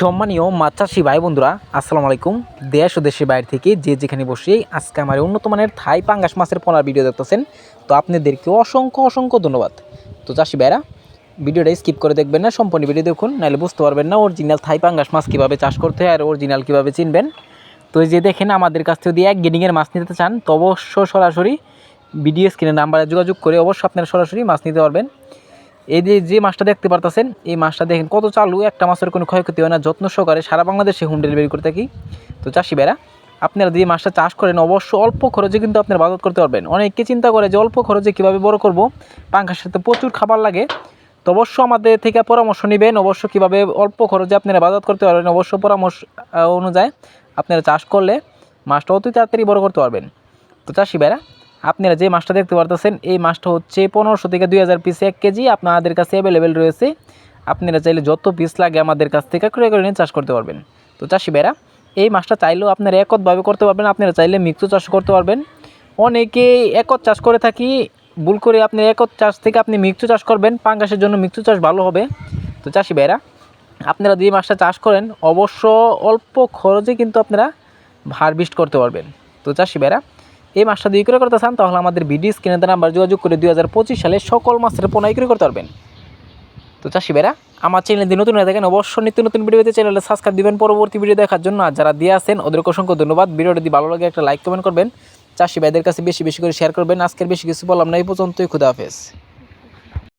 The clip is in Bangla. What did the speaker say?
সম্মানীয় মাছ চাষি ভাই বন্ধুরা আসসালামু আলাইকুম। দেশ ও দেশের বাইরে থেকে যে যেখানে বসে আজকে আমার উন্নত মানের থাই পাঙ্গাস মাছের পোনার ভিডিও দেখতেছেন, তো আপনাদেরকে অসংখ্য অসংখ্য ধন্যবাদ। তো চাষি ভাইরা, ভিডিওটা স্কিপ করে দেখবেন না, সম্পূর্ণ ভিডিও দেখুন, নাহলে বুঝতে পারবেন না অরিজিনাল থাই পাঙ্গাস মাছ কীভাবে চাষ করতে হয় আর অরিজিনাল কীভাবে চিনবেন। তো যে দেখেন, আমাদের কাছ থেকে যদি এক গেডিংয়ের মাছ নিতে চান, তো অবশ্য সরাসরি ভিডিও স্ক্রিনের নাম্বারে যোগাযোগ করে অবশ্যই আপনারা সরাসরি মাছ নিতে পারবেন। এই যে যে মাছটা দেখতে পারতেছেন, এই মাছটা দেখেন কত চালু, একটা মাছের কোনো ক্ষয়ক্ষতি হয় না, যত্ন সহকারে সারা বাংলাদেশে হোম ডেলিভারি করে থাকি। তো চাষি বেড়া আপনারা যে মাছটা চাষ করেন, অবশ্য অল্প খরচে কিন্তু আপনারা বাজার করতে পারবেন। অনেকে চিন্তা করে যে অল্প খরচে কীভাবে বড় করব? পাঙ্খার সাথে প্রচুর খাবার লাগে। তো অবশ্য আমাদের থেকে পরামর্শ নেবেন, অবশ্য কীভাবে অল্প খরচে আপনারা বাজার করতে পারবেন, অবশ্য পরামর্শ অনুযায়ী আপনারা চাষ করলে মাছটা অতি তাড়াতাড়ি বড় করতে পারবেন। তো চাষি বেড়া আপনারা যে মাছটা দেখতে পারতেছেন, এই মাছটা হচ্ছে পনেরোশো থেকে দুই হাজার পিস এক কেজি আপনাদের কাছে অ্যাভেলেবেল রয়েছে। আপনারা চাইলে যত পিস লাগে আমাদের কাছ থেকে ক্রয় করে নিয়ে চাষ করতে পারবেন। তো চাষি বেড়া এই মাছটা চাইলেও আপনারা একতভাবে করতে পারবেন, আপনারা চাইলে মিক্স চাষ করতে পারবেন। অনেকে একত চাষ করে থাকি, ভুল করে আপনি একত চাষ থেকে আপনি মিক্স চাষ করবেন, পাঙ্গাসের জন্য মিক্স চাষ ভালো হবে। তো চাষি ভাইরা, আপনারা যে মাছটা চাষ করেন, অবশ্য অল্প খরচে কিন্তু আপনারা হারভেস্ট করতে পারবেন। তো চাষি ভাইরা এই মাসটা দিয়ে করে করতে চান, তাহলে আমাদের ভিডিও স্ক্রিনে নাম্বার যোগাযোগ করে দুই হাজার পঁচিশ সালে সকল মাছের পোনাই করে করতে পারবেন। তো চাষি ভাইরা, আমার চ্যানেল দিয়ে নতুন হয়ে থাকেন, অবশ্যই নিত্য নতুন ভিডিওতে চ্যানেলে সাবস্ক্রাইব দিবেন। পরবর্তী ভিডিও দেখার জন্য আর যারা দিয়ে আসেন ওদের অসংখ্য ধন্যবাদ। ভিডিওটি ভালো লাগে, একটা লাইক কমেন্ট করবেন। চাষি ভাইদের কাছে বেশি বেশি করে শেয়ার করবেন। আজকের বেশি কিছু বললাম না, এই পর্যন্তই। খুদা